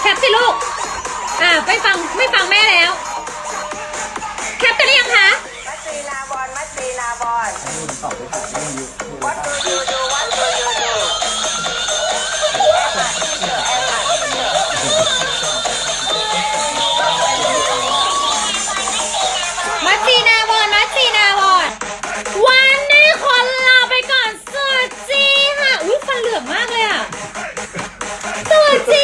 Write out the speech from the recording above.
แคปสิลูก อ่าไม่ฟังไม่ฟังแม่แล้ว แคปกันหรือยังคะ มัตีลาบอลมัตีลาบอล Martin!